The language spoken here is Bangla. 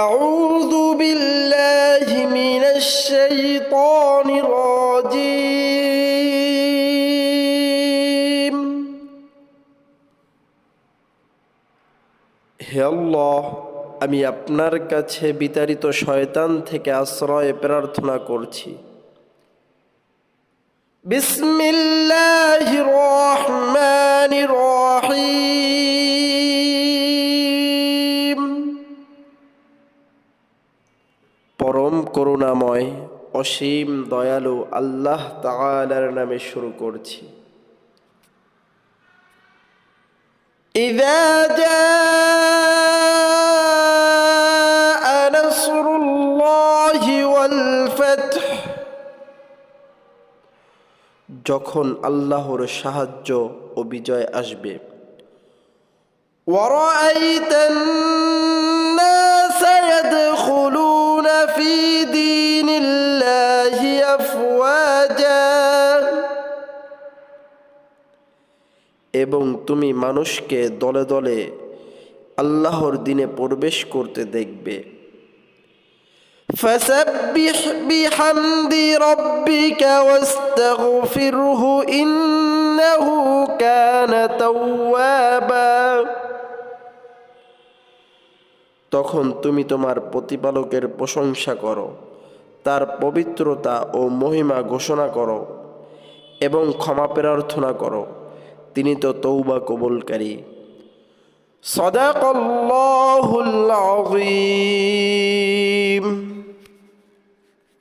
أعوذ بالله من الشيطان الرجيم হে আল্লাহ আমি আপনার কাছে বিতাড়িত শয়তান থেকে আশ্রয় প্রার্থনা করছি বিসমিল্লাহির পরম করুণাময় অসীম দয়ালু আল্লাহ তাআলার নামে শুরু করছি إذا جاء نصر الله والفتح যখন আল্লাহর সাহায্য ও বিজয় আসবে ورأيت في دين الله أفواجا এবং তুমি মানুষকে দলে দলে আল্লাহর দিনে প্রবেশ করতে দেখবে فسبح بحمد ربك واستغفره إنه كان توابا তখন তুমি তোমার প্রতিপালকের প্রশংসা করো, তার পবিত্রতা ও মহিমা ঘোষণা করো এবং ক্ষমা প্রার্থনা করো। তিনি তো তৌবা কবুলকারী। সদাকল্লাহুল্লাহ